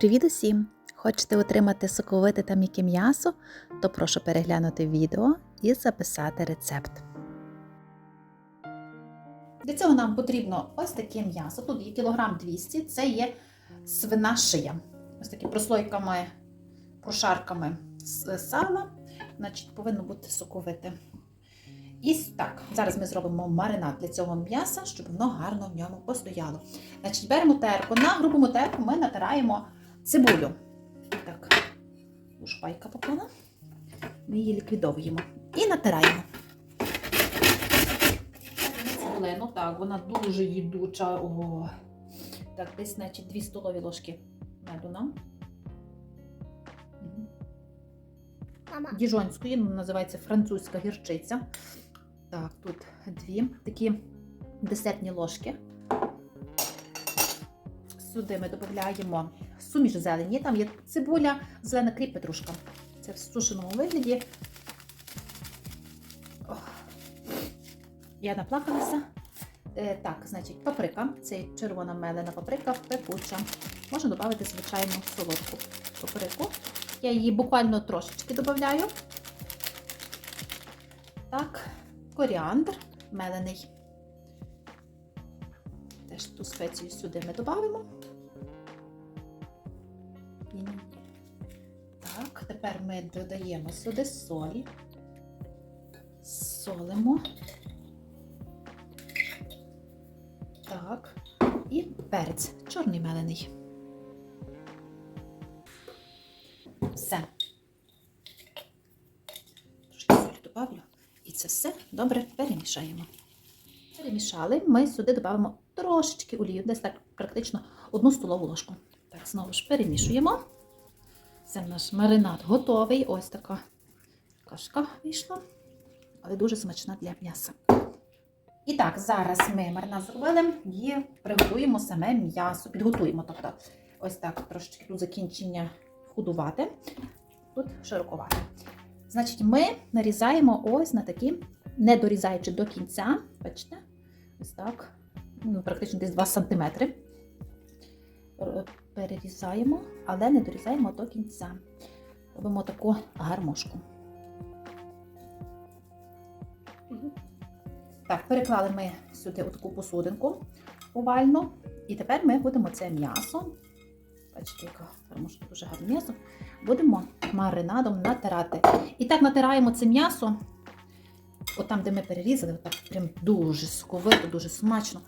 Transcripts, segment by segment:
Привіт усім! Хочете отримати соковите та м'яке м'ясо, то прошу переглянути відео і записати рецепт. Для цього нам потрібно ось таке м'ясо. Тут є кілограм 200, це є свина шия. Ось такі прослойками, прошарками сала, значить, повинно бути соковите. І так, зараз ми зробимо маринад для цього м'яса, щоб воно гарно в ньому постояло. Значить, беремо терку. На грубому терку ми натираємо цибулю. Так, шпайка попала. Ми її ліквідовуємо. І натираємо. Цибулину, так, вона дуже їдуча. О. Так, десь, значить, 2 столові ложки меду нам. Діжонської, ну, називається французька гірчиця. Так, тут дві такі десертні ложки. Сюди ми додаємо суміш зелені. Там є цибуля, зелена кріп, петрушка. Це в сушеному вигляді. Я наплакалася. Е, так, значить, паприка. Це червона мелена паприка, пекуча. Можна додати звичайну солодку паприку. Я її буквально трошечки додаю. Так, коріандр мелений. Ту спецію сюди ми додамо. Так, тепер ми додаємо сюди солі. Солимо. Так. І перець чорний мелений. Все. Трошки солі добавлю. І це все добре перемішаємо. Перемішали, ми сюди додамо трошечки олію, десь так практично одну столову ложку. Так, знову ж перемішуємо. Це наш маринад готовий. Ось така кашка вийшла, але дуже смачна для м'яса. І так, зараз ми маринад зробили і приготуємо саме м'ясо. Підготуємо. Тобто, ось так трошечки тут закінчення худувати, тут широкувати. Значить, ми нарізаємо ось на такі, не дорізаючи до кінця, бачите, ось так, ну, практично десь 2 см. Перерізаємо, але не дорізаємо до кінця. Робимо таку гармошку. Так, переклали ми сюди таку посудинку овальну. І тепер ми будемо це м'ясо. Бачите, яка гармошка дуже гарне м'ясо. Будемо маринадом натирати. І так натираємо це м'ясо. От там, де ми перерізали, отак прям дуже соковито, дуже смачно.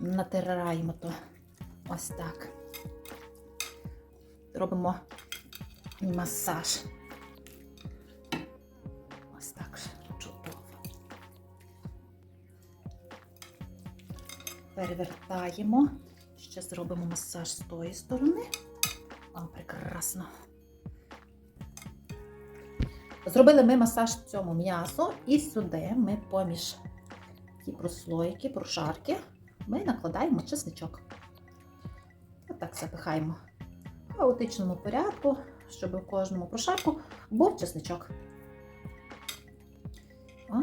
Натираємо то ось так. Робимо масаж. Ось так. Чудово. Перевертаємо. Ще зробимо масаж з тої сторони. О, прекрасно. Зробили ми масаж цьому м'ясу, і сюди ми поміж ті прослойки, прошарки, ми накладаємо чесничок. Отак запихаємо в хаотичному порядку, щоб у кожному прошарку був чесничок. О,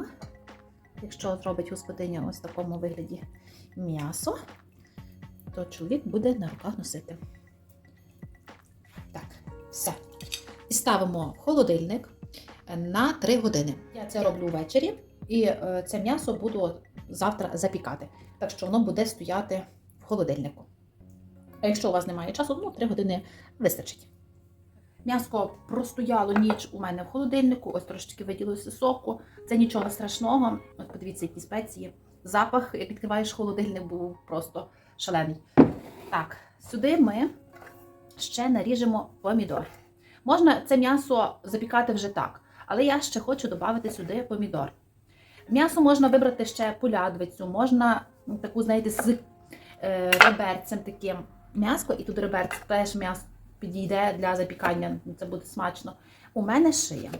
якщо зробить господиня ось в такому вигляді м'ясо, то чоловік буде на руках носити. Так, все. І ставимо в холодильник на 3 години. Я це роблю ввечері, і е, це м'ясо буду завтра запікати. Так що воно буде стояти в холодильнику. А якщо у вас немає часу, ну 3 години вистачить. М'яско простояло ніч у мене в холодильнику, ось трошечки виділилося соку. Це нічого страшного. От подивіться, які спеції. Запах, як відкриваєш холодильник, був просто шалений. Так, сюди ми ще наріжемо помідор. Можна це м'ясо запікати вже так, але я ще хочу додати сюди помідор. М'ясо можна вибрати ще полядвицю, можна ну, таку, знаєте, з е, реберцем таким м'яско, і тут реберць теж м'ясо підійде для запікання, це буде смачно. У мене шия.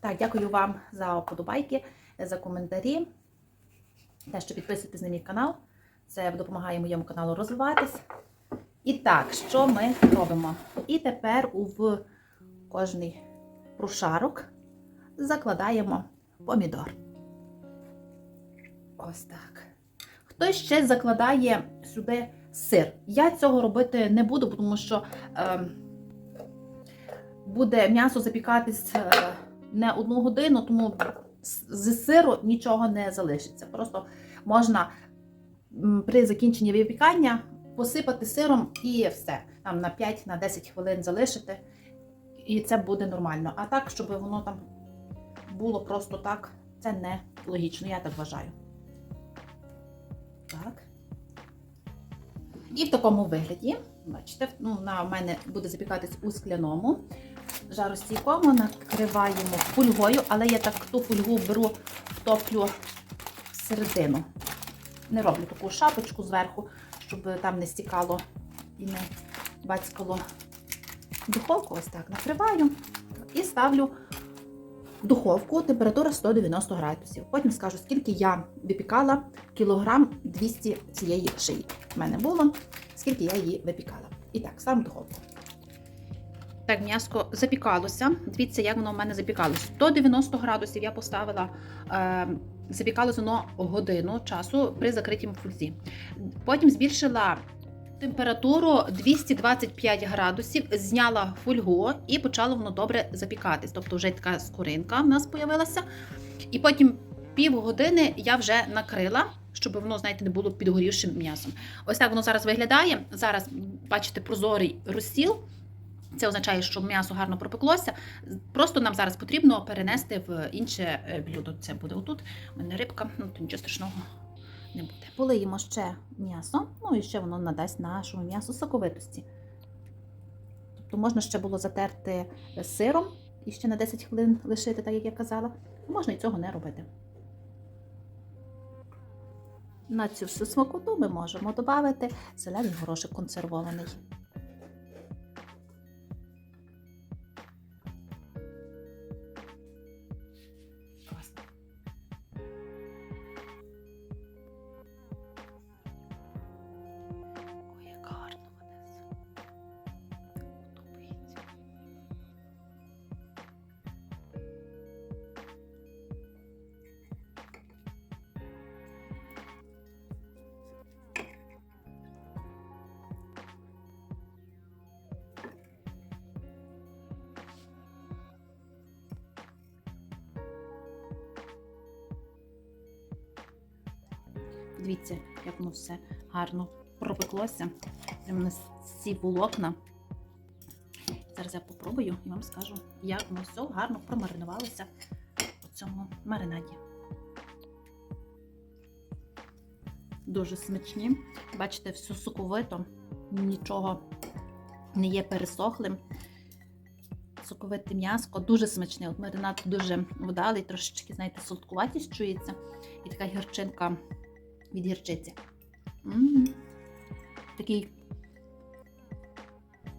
Так, дякую вам за вподобайки, за коментарі. Те, що підписуєтесь на мій канал. Це допомагає моєму каналу розвиватись. І так, що ми робимо? І тепер в кожний прошарок закладаємо помідор. Ось так. Хтось ще закладає сюди сир. Я цього робити не буду, тому що е, буде м'ясо запікатись е, не одну годину, тому з сиру нічого не залишиться. Просто можна при закінченні випікання посипати сиром і все. Там на 5-10 хвилин залишити, і це буде нормально. А так, щоб воно там було просто так, це не логічно, я так вважаю. Так. І в такому вигляді, бачите, ну, на мене буде запікатись у скляному жаростійкому, накриваємо фольгою, але я так ту фольгу беру, втоплю всередину. Не роблю таку шапочку зверху, щоб там не стікало і не бацькало духовку. Ось так накриваю і ставлю в духовку температура 190 градусів. Потім скажу, скільки я випікала кілограм 200 цієї шиї. В мене було, скільки я її випікала. І так, ставимо в духовку. Так, м'яско запікалося. Дивіться, як воно в мене запікалося. 190 градусів я поставила, е, запікалося воно годину часу при закритій фользі. Потім збільшила температуру 225 градусів, зняла фольгу і почало воно добре запікатись. Тобто вже така скоринка в нас з'явилася. І потім півгодини я вже накрила, щоб воно, знаєте, не було підгорівшим м'ясом. Ось так воно зараз виглядає. Зараз, бачите, прозорий розсіл. Це означає, що м'ясо гарно пропеклося. Просто нам зараз потрібно перенести в інше е, блюдо. Це буде отут. У мене рибка, ну то нічого страшного не буде. Полиємо ще м'ясо, ну і ще воно надасть нашому м'ясу соковитості. Тобто можна ще було затерти сиром і ще на 10 хвилин лишити, так як я казала. Можна і цього не робити. На цю всю смакоту ми можемо додати зелений горошок консервований. Дивіться, як воно все гарно пропеклося. Прямо на ці волокна. Зараз я попробую і вам скажу, як воно все гарно промаринувалося у цьому маринаді. Дуже смачні. Бачите, все соковито, нічого не є пересохлим. Соковите м'яско, дуже смачне. От маринад дуже вдалий, трошечки, знаєте, солодкуватість чується. І така гірчинка від гірчиці. м Такий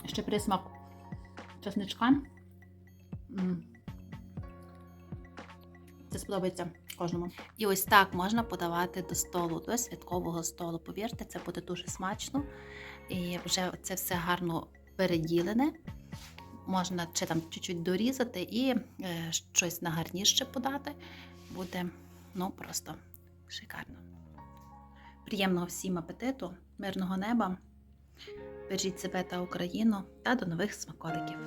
ще присмак чесничка. м Це сподобається кожному. І ось так можна подавати до столу, до святкового столу. Повірте, це буде дуже смачно. І вже це все гарно переділене. Можна чи там чуть-чуть дорізати і е, щось на гарніше подати. Буде ну просто шикарно. Приємного всім апетиту, мирного неба. Бережіть себе та Україну та до нових смаколиків.